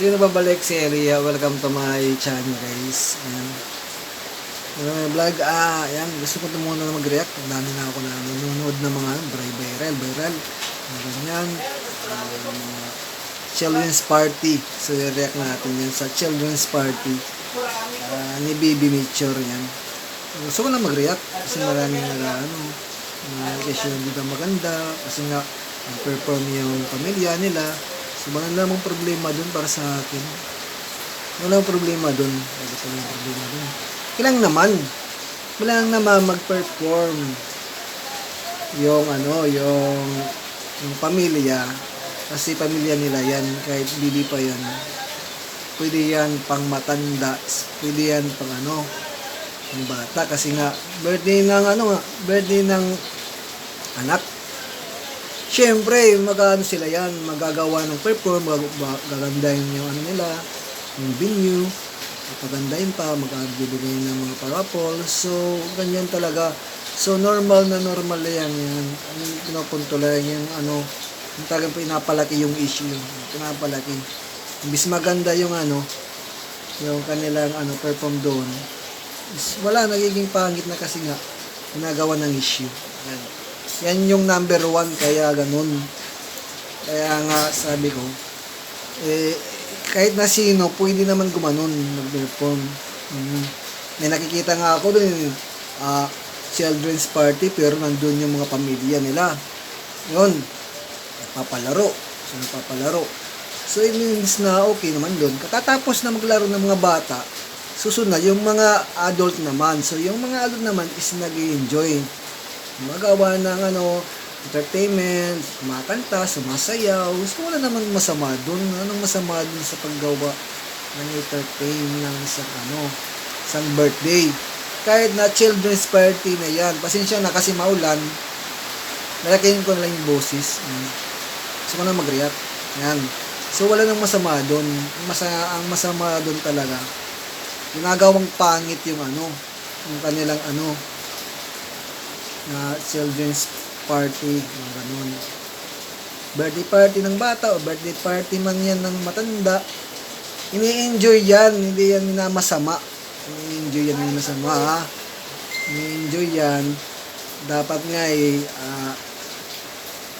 Sino babalik si Elia? Welcome to my channel guys. Ayan. Ano vlog? Ah, ayan. Gusto ko na mag-react. Dami na ako na nanonood ng mga bri- viral, viral. Mga ganyan. Mga children's party. So, react natin yan sa children's party. Ah, ni Baby Mitchell yan. Gusto ko na mag-react kasi maraming nag ano, uh, kasi ba maganda kasi nga perform yung pamilya nila. So, wala namang problema dun para sa akin. Wala problema dun. Wala walang problema dun. Kailang naman. Wala lang naman mag-perform yung ano, yung, yung pamilya. Kasi pamilya nila yan, kahit bibi pa yan. Pwede yan pang matanda. Pwede yan pang ano, ng bata. Kasi nga, birthday ng ano nga, birthday ng anak. Siyempre, mag-ano sila yan, magagawa ng perform, mag- mag- gagandahin yung ano nila, yung venue, pagandahin pa, mag-bibigay ng mga parapol. So, ganyan talaga. So, normal na normal na yan. yan. Ang pinapunto lang yung ano, yung talagang pinapalaki yung issue. Pinapalaki. Imbis maganda yung ano, yung kanilang ano, perform doon, wala, nagiging pangit na kasi nga, ginagawa ng issue. Yan. Yan yung number one, kaya ganun. Kaya nga, sabi ko, eh, kahit na sino, pwede naman gumanon, mag-perform. Mm. May nakikita nga ako dun, ah, children's party, pero nandun yung mga pamilya nila. Yun, papalaro. So, papalaro. So, it means na okay naman doon. Katatapos na maglaro ng mga bata, susunod yung mga adult naman. So, yung mga adult naman is nag enjoy Magawa ng ano, entertainment, kumakanta, sumasayaw. So, wala naman masama doon. Anong masama doon sa paggawa ng entertain ng isang ano, isang birthday. Kahit na children's party na yan. Pasensya na kasi maulan. Nalakihin ko na lang yung boses. Yan. Gusto ko na mag-react. Yan. So, wala nang masama doon. Masa, ang masama doon talaga, ginagawang pangit yung ano, yung kanilang ano, na children's party, mga ganun. Birthday party ng bata o birthday party man yan ng matanda, ini-enjoy yan, hindi yan minamasama. Ini-enjoy yan minamasama, ha? Ini-enjoy yan. Dapat nga eh, ah,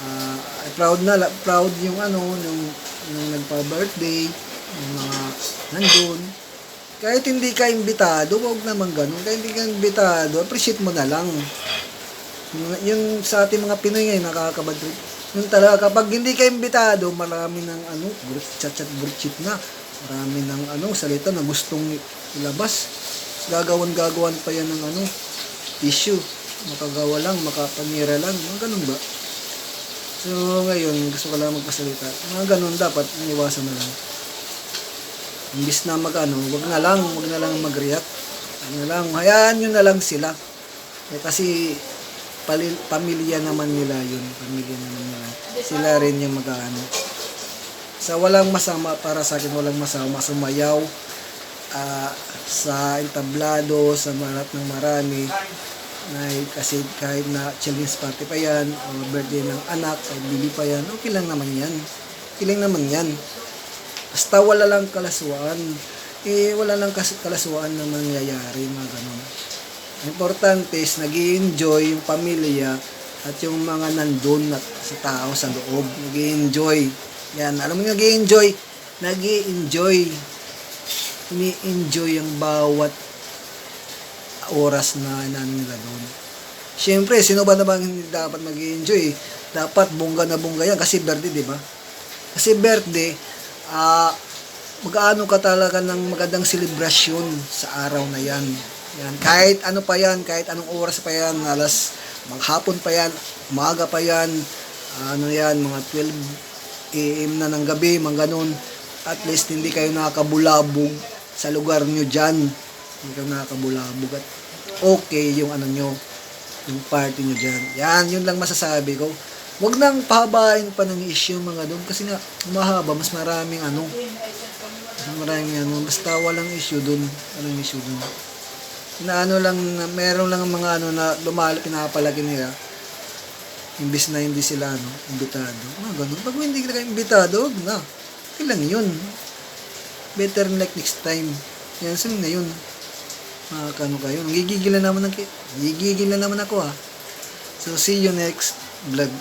ah, proud na, proud yung ano, yung, yung nagpa-birthday, yung mga nandun. Kahit hindi ka imbitado, wag naman ganun. Kahit hindi ka imbitado, appreciate mo na lang. Yung, yung sa ating mga Pinoy ngayon, nakakabad trip. Yung talaga, kapag hindi ka imbitado, marami ng ano, group chat chat group chat na. Marami ng ano, salita na gustong ilabas. Gagawan-gagawan pa yan ng ano, issue. Makagawa lang, makapanira lang. Mga ganun ba? So, ngayon, gusto ko lang magpasalita. Mga ganun, dapat iniwasan na lang. Imbis na mag ano, wag na lang, wag na lang mag-react. Na lang, hayaan nyo na lang sila. Eh, kasi, pali, pamilya naman nila yun. Pamilya naman nila. Sila rin yung mag-ano. Sa walang masama, para sa akin, walang masama, sumayaw ah, sa entablado, sa marat ng marami, na kasi kahit na children's party pa yan, o birthday ng anak, o bibi pa yan, okay lang naman yan. Okay lang naman yan. Basta wala lang kalaswaan. Eh, wala lang kas- kalaswaan na mangyayari, mga ganun. Importante is nag enjoy yung pamilya at yung mga nandun at sa tao sa loob. nag enjoy Yan, alam mo nag enjoy nag enjoy Ini-enjoy ang bawat oras na inaano nila doon. Siyempre, sino ba naman hindi dapat mag enjoy Dapat bongga na bongga yan kasi birthday, di ba? Kasi birthday, ah, mag-ano ka talaga ng magandang selebrasyon sa araw na yan. Yan. Kahit ano pa yan, kahit anong oras pa yan, alas maghapon pa yan, umaga pa yan, ano yan, mga 12 AM na ng gabi, mga ganun. At least hindi kayo nakakabulabog sa lugar nyo dyan. Hindi kayo nakakabulabog at okay yung ano nyo, yung party nyo dyan. Yan, yun lang masasabi ko. Huwag nang pahabain pa ng issue mga doon kasi nga mahaba, mas maraming ano, mas maraming ano, basta walang issue doon. Walang issue doon. Na ano lang, meron lang mga ano na lumal, pinapalagi nila. Imbis na hindi sila ano, imbitado. Mga ganun. Pag hindi ka imbitado, huwag na. Okay lang yun. better like next time. Yan, so ngayon, makakano kayo. Gigigil na naman, ng, gigigil na naman ako ah. So, see you next vlog.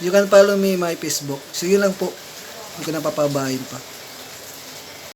You can follow me my Facebook. Sige lang po. Hindi ko na papabahin pa.